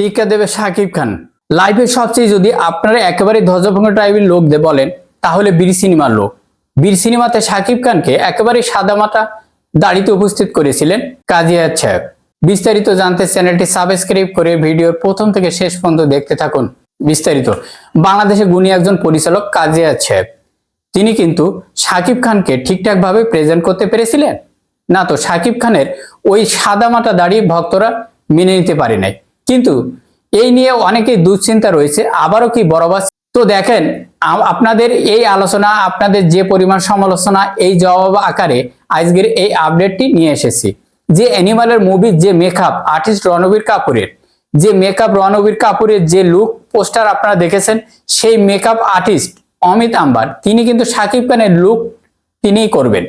টিকা দেবে সাকিব খান। লাইফে সবচেয়ে যদি আপনারা একেবারে ধ্বজভঙ্গ টাইপের লোক দিয়ে বলেন, তাহলে বীর সিনেমার লোক। বীর সিনেমাতে সাকিব খানকে একেবারে সাদামাটা দাড়িতে উপস্থিত করেছিলেন কাজিয়া সাহেব। বিস্তারিত জানতে চ্যানেলটি সাবস্ক্রাইব করে ভিডিওর প্রথম থেকে শেষ পর্যন্ত দেখতে থাকুন। বিস্তারিত। বাংলাদেশে গুণী একজন পরিচালক কাজিয়া সাহেব। তিনি কিন্তু সাকিব খানকে ঠিকঠাকভাবে প্রেজেন্ট করতে পেরেছিলেন? না তো, সাকিব খানের ওই সাদামাটা দাড়ি ভক্তরা মেনে নিতে পারে নাই। কিন্তু এই নিয়ে অনেকেই দুশ্চিন্তা রয়েছে। আবারও কি বরবাস তো দেখেন আপনাদের এই আলোচনা, আপনাদের যে পরিমাণ সমালোচনা, এই জবাব আকারে আজকের এই আপডেটটি নিয়ে এসেছি। যে অ্যানিমালের মুভির যে মেকআপ, আর্টিস্ট রণবীর কাপুরের, যে মেকআপ রণবীর কাপুরের যে লুক পোস্টার আপনারা দেখেছেন, সেই মেকআপ আর্টিস্ট অমিত আম্বার, তিনি কিন্তু সাকিব খানের লুক তিনিই করবেন।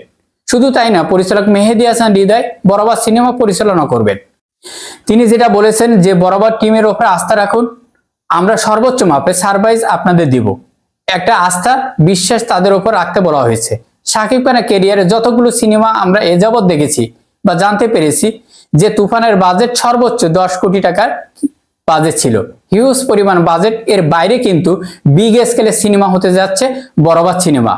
শুধু তাই না, পরিচালক মেহেদি হাসান হৃদয় বরাবর সিনেমা পরিচালনা করবেন। তিনি যেটা বলেছেন যে বরাবর টিমের ওপর আস্থা রাখুন, আমরা সর্বোচ্চ মাপে সারপ্রাইজ আপনাদের দিব। একটা আস্থা, বিশ্বাস তাদের ওপর রাখতে বলা হয়েছে। সাকিব খানের কেরিয়ারে যতগুলো সিনেমা আমরা এ যাবৎ দেখেছি বা জানতে পেরেছি যে তুফানের বাজেট সর্বোচ্চ দশ কোটি টাকার বাজেট ছিল। হিউজ পরিমাণ বাজেট এর বাইরে কিন্তু বিগ স্কেলের সিনেমা হতে যাচ্ছে বরাবর সিনেমা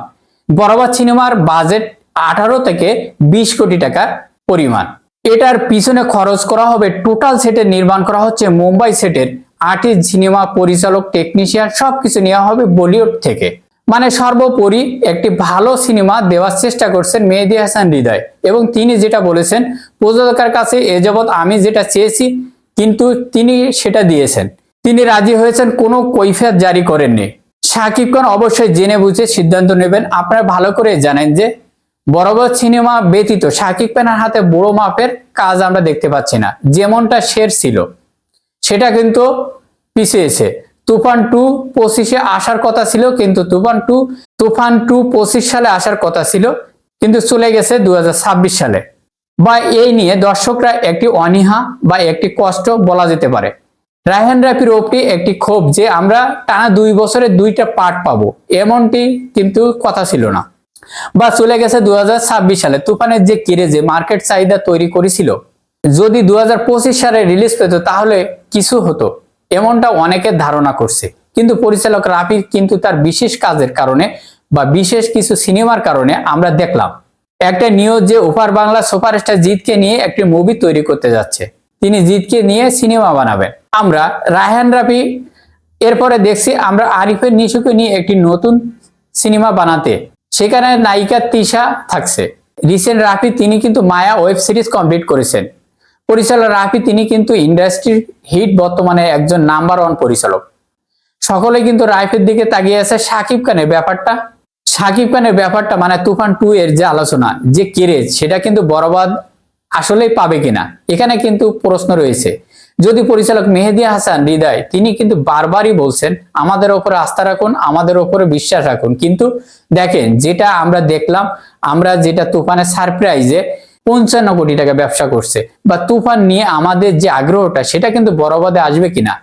বরাবর সিনেমার বাজেট আঠারো থেকে বিশ কোটি টাকার পরিমাণ। এটার পিছনে খরচ করা হবে টোটাল সেটের নির্মাণ করা হচ্ছে মুম্বাই সেটের আর্টিস্ট সিনেমা পরিচালক টেকনিশিয়ান সবকিছু নেওয়া হবে বলিউড থেকে। মানে সর্বোপরি একটি ভালো সিনেমা দেওয়ার চেষ্টা করছেন মেহেদি হাসান হৃদয়। এবং তিনি যেটা বলেছেন, প্রযোজকের কাছে এ যাবৎ আমি যেটা চেয়েছি, কিন্তু তিনি সেটা দিয়েছেন। তিনি রাজি হয়েছেন, কোনো কৈফিয়াত জারি করেননি। শাকিব খান অবশ্যই জেনে বুঝে সিদ্ধান্ত নেবেন। আপনারা ভালো করে জানেন যে বরাবর সিনেমা ব্যতীত শাকিব খানের হাতে বড় মাপের কাজ আমরা দেখতে পাচ্ছি না। যেমনটা শের ছিল, সেটা কিন্তু পিছিয়েছে। তুফান টু পঁচিশে আসার কথা ছিল, কিন্তু তুফান টু তুফান টু পঁচিশ সালে আসার কথা ছিল, কিন্তু চলে গেছে দুই হাজার ছাব্বিশ সালে। বা এই নিয়ে দর্শকরা একটি অনীহা বা একটি কষ্ট বলা যেতে পারে। রায়হান রাফির ওপটি একটি ক্ষোভ যে আমরা টানা দুই বছরে দুইটা পার্ট পাবো, এমনটি কিন্তু কথা ছিল না। বা চলে গেছে দু হাজার ছাব্বিশ সালে। তুফানের যে কিরেজে মার্কেট চাহিদা তৈরি করেছিল, যদি দু সালে রিলিজ পেত, তাহলে কিছু হতো, এমনটা অনেকের ধারণা করছে। কিন্তু পরিচালক রাফি কিন্তু তার বিশেষ কাজের কারণে বা বিশেষ কিছু সিনেমার কারণে আমরা দেখলাম, একটা নিউজ যে ওপার বাংলা সুপারস্টার জিতকে নিয়ে একটি মুভি তৈরি করতে যাচ্ছে। তিনি জিতকে নিয়ে সিনেমা বানাবেন। আমরা রায়হান রাফি, এরপরে দেখছি আমরা আরিফের নিশুকে নিয়ে একটি নতুন সিনেমা বানাতে সেখানে নায়িকা তিশা থাকছে। রিসেন্ট রাফি তিনি কিন্তু মায়া ওয়েব সিরিজ কমপ্লিট করেছেন। পরিচালক রাফি তিনি কিন্তু ইন্ডাস্ট্রির হিট বর্তমানে একজন নাম্বার ওয়ান পরিচালক। সকলে কিন্তু রাইফের দিকে তাকিয়ে আছে সাকিব খানের ব্যাপারটা। সাকিব খানের ব্যাপারটা মানে তুফান টু এর যে আলোচনা, যে কেরেজ সেটা কিন্তু বরবাদ আসলেই পাবে কিনা? এখানে কিন্তু প্রশ্ন রয়েছে। যদি পরিচালক মেহেদি হাসান হৃদয়, তিনি কিন্তু বারবারই বলছেন, আমাদের ওপরে আস্থা রাখুন, আমাদের ওপরে বিশ্বাস রাখুন। কিন্তু দেখেন, যেটা আমরা দেখলাম, আমরা যেটা তুফানের সারপ্রাইজে পঞ্চান্ন কোটি টাকা ব্যবসা করছে, বা তুফান নিয়ে আমাদের যে আগ্রহটা, সেটা কিন্তু বরবাদে আসবে কিনা?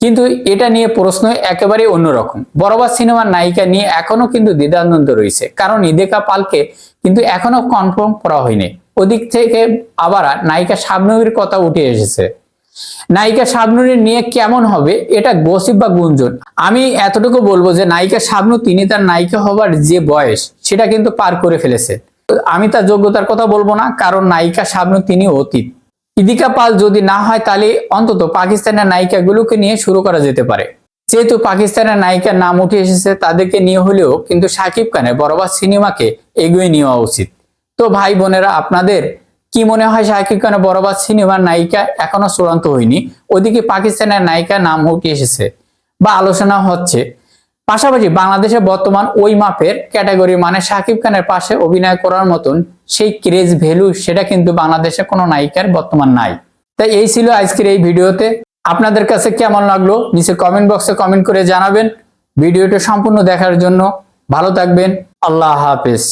কিন্তু এটা নিয়ে প্রশ্ন একেবারে অন্যরকম। বরবাদ সিনেমার নায়িকা নিয়ে এখনও কিন্তু দ্বিধাদ্বন্দ্ব রয়েছে। কারণ ইদেকা পালকে কিন্তু এখনও কনফার্ম করা হয়নি। ওদিক থেকে আবার নায়িকা শাবনবীর কথা উঠে এসেছে। নায়িকা শাবনুরি নিয়ে কেমন হবে? এটা গসিপ বা গুঞ্জন। আমি এতটুকু বলব যে, নায়িকা শাবনু তিনি তার নায়িকা হবার যে বয়স, সেটা কিন্তু পার করে ফেলেছে। আমি তার যোগ্যতার কথা বলব না, কারণ নায়িকা শাবনু তিনি অতীত। ইদিকা পাল যদি না হয়, তাহলে অন্তত পাকিস্তানের নায়িকাগুলোকে নিয়ে শুরু করা যেতে পারে। যেহেতু পাকিস্তানের নায়িকার নাম উঠে এসেছে, তাদেরকে নিয়ে হলেও কিন্তু সাকিব খানের বরবাদ সিনেমাকে এগিয়ে নেওয়া উচিত। তো ভাই বোনেরা, আপনাদের কি মনে হয় সাকিব খানের বরবাদ সিনেমার নায়িকা এখনও চূড়ান্ত হয়নি? ওদিকে পাকিস্তানের নায়িকার নাম উঠে এসেছে বা আলোচনা হচ্ছে। পাশাপাশি বাংলাদেশে বর্তমান ওই মাপের ক্যাটাগরি মানে শাকিব খানের পাশে অভিনয় করার মতন সেই ক্রেজ ভ্যালু সেটা কিন্তু বাংলাদেশে কোনো নায়িকার বর্তমান নাই। তাই এই ছিল আজকের এই ভিডিওতে। আপনাদের কাছে কেমন লাগল? নিচে কমেন্ট বক্সে কমেন্ট করে জানাবেন। ভিডিওটা সম্পূর্ণ দেখার জন্য ভালো থাকবেন। আল্লাহ হাফেজ।